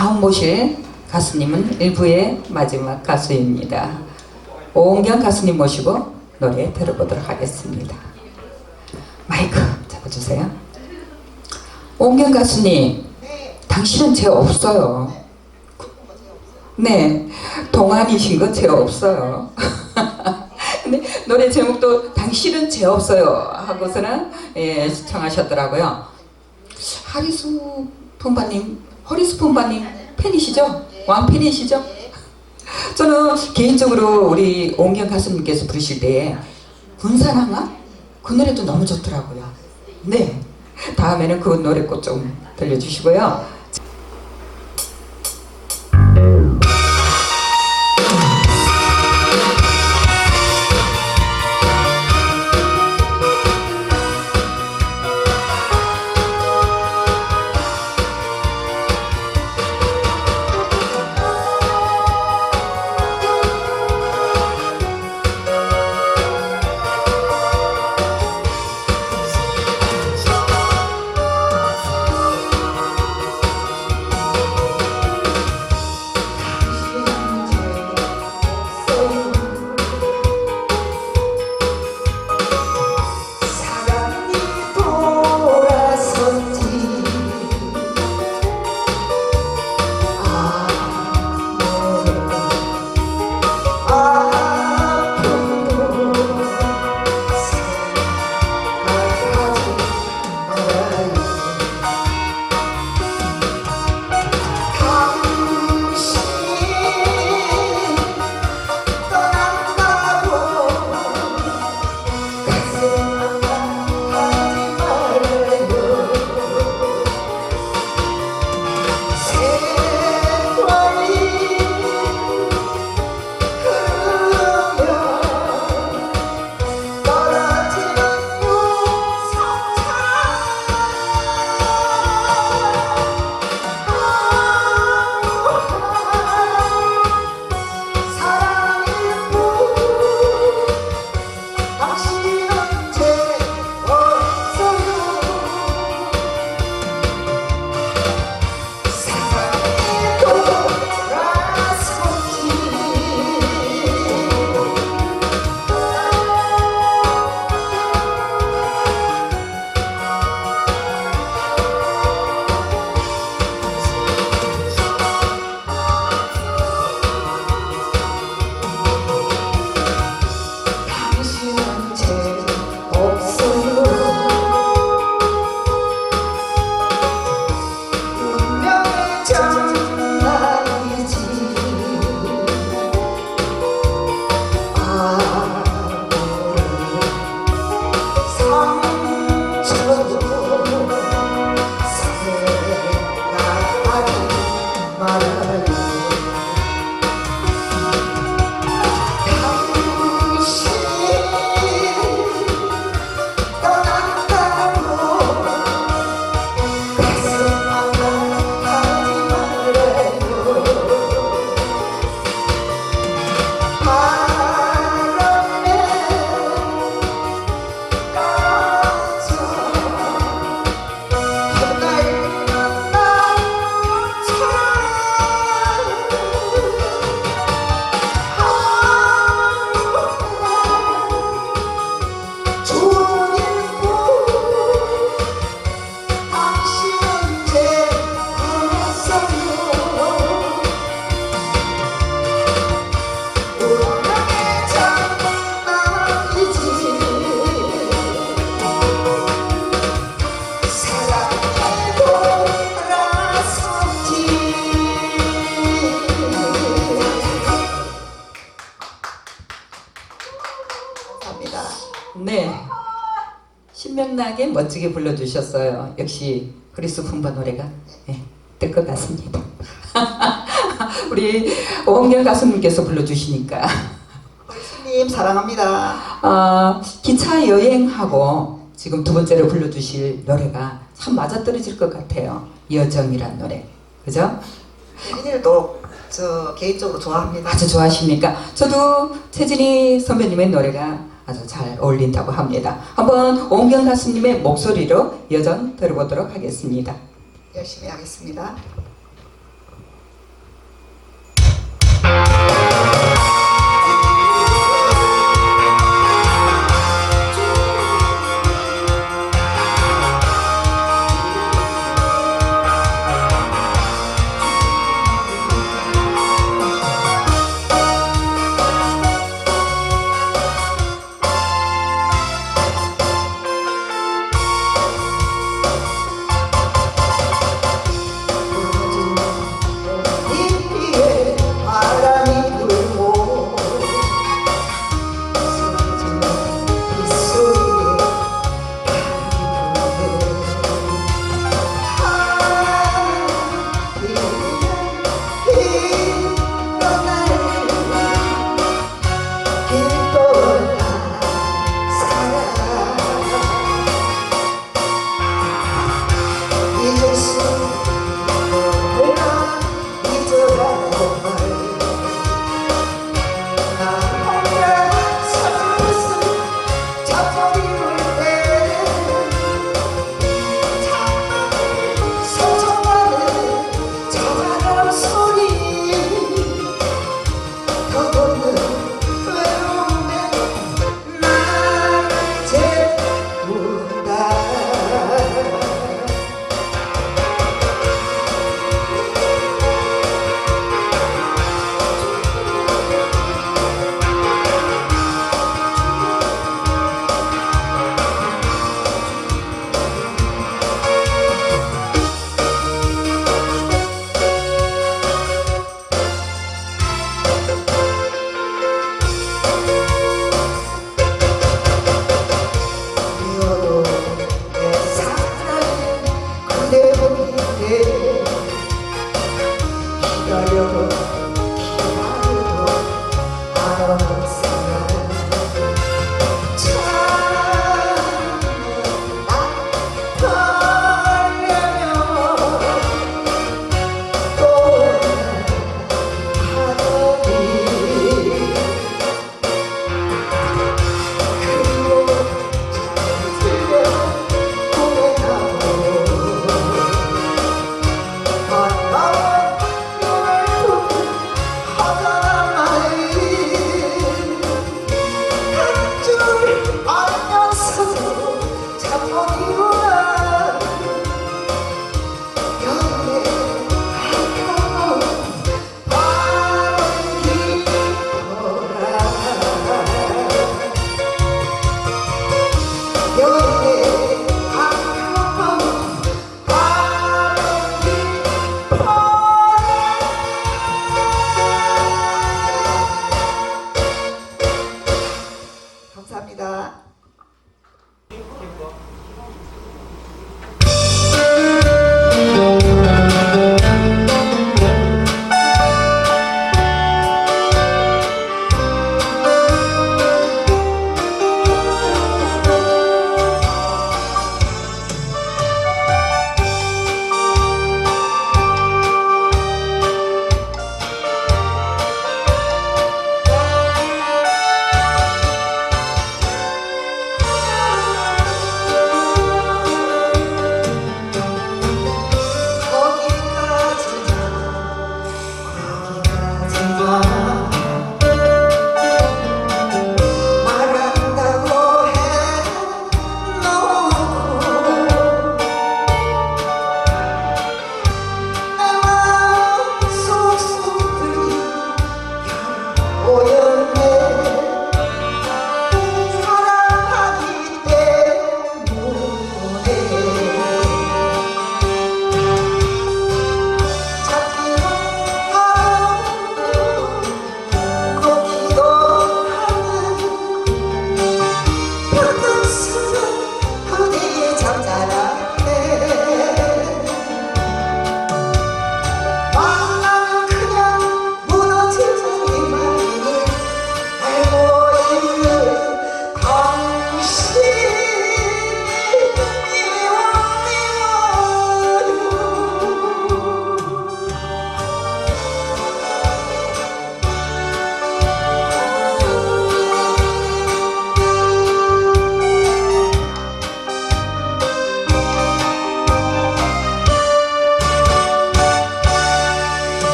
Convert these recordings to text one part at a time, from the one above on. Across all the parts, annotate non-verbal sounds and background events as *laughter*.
다음 모실 가수님은 1부의 마지막 가수입니다. 오은경 가수님 모시고 노래 들어보도록 하겠습니다. 마이크 잡아주세요. 오은경 가수님, 당신은 죄 없어요. 네, 동안이신 거죄 없어요. *laughs* 근데 노래 제목도 당신은 죄 없어요 하고서는 예, 시청하셨더라고요. 하리수 품바님, 허리수 품바님 팬이시죠? 왕팬이시죠? 저는 개인적으로 우리 옹경 가수님께서 부르실 때 군사랑아 그 노래도 너무 좋더라고요. 네, 다음에는 그 노래 꼭 좀 들려주시고요. 멋지게 불러주셨어요. 역시 그리스 품바 노래가 네, 뜰것 같습니다. *laughs* 우리 오홍렬 가수님께서 불러주시니까 님 사랑합니다 어, 기차 여행하고 지금 두 번째로 불러주실 노래가 참 맞아떨어질 것 같아요. 여정이란 노래. 그죠? 혜진이도 저 개인적으로 좋아합니다 아주 좋아하십니까? 저도 최진희 선배님의 노래가 아주 잘 어울린다고 합니다. 한번 오은경 가수님의 목소리로 여정 들어보도록 하겠습니다. 열심히 하겠습니다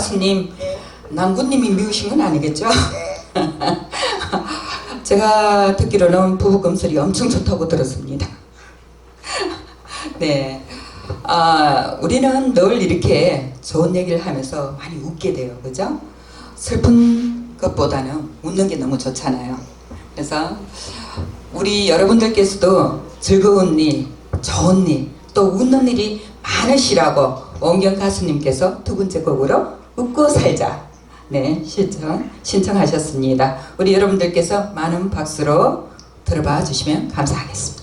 가수님, 남구님이 미우신 건 아니겠죠? *laughs* 제가 듣기로는 부부금슬이 엄청 좋다고 들었습니다. *laughs* 네. 아, 우리는 늘 이렇게 좋은 얘기를 하면서 많이 웃게 돼요. 그죠? 슬픈 것보다는 웃는 게 너무 좋잖아요. 그래서 우리 여러분들께서도 즐거운 일, 좋은 일, 또 웃는 일이 많으시라고 원경 가수님께서 두 번째 곡으로 웃고 살자. 네, 신청, 신청하셨습니다. 우리 여러분들께서 많은 박수로 들어봐 주시면 감사하겠습니다.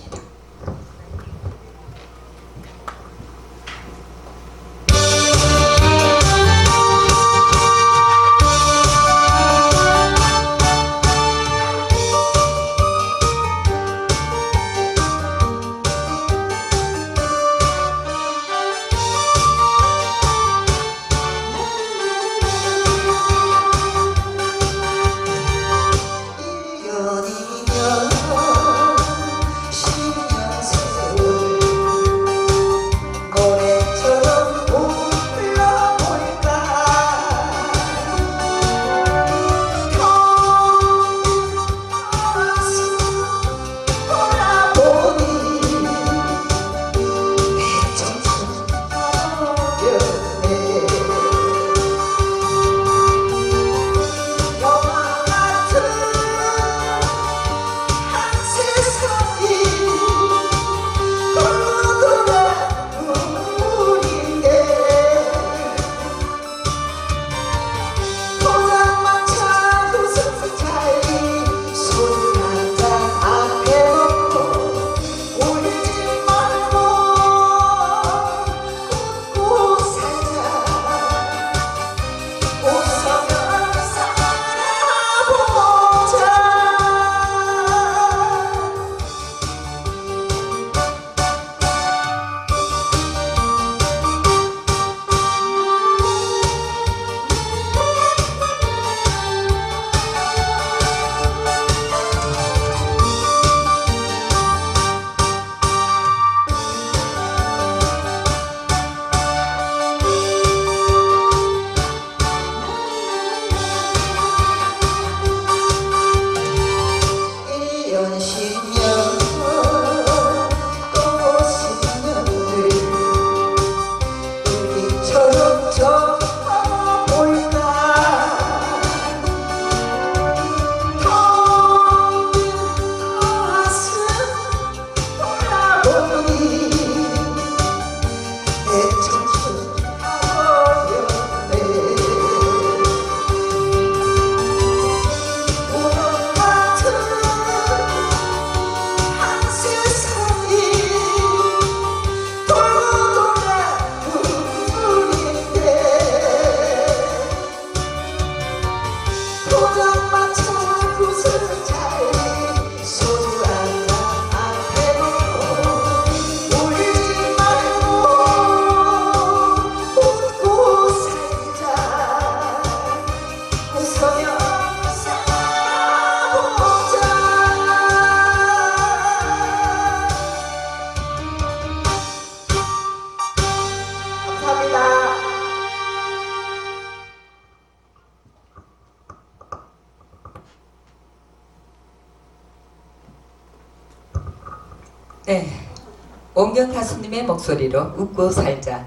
원경 가수님의 목소리로 웃고 살자.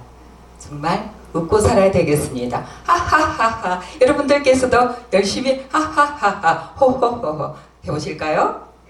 정말 웃고 살아야 되겠습니다. 하하하하. 여러분들께서도 열심히 하하하하 호호호호 해보실까요?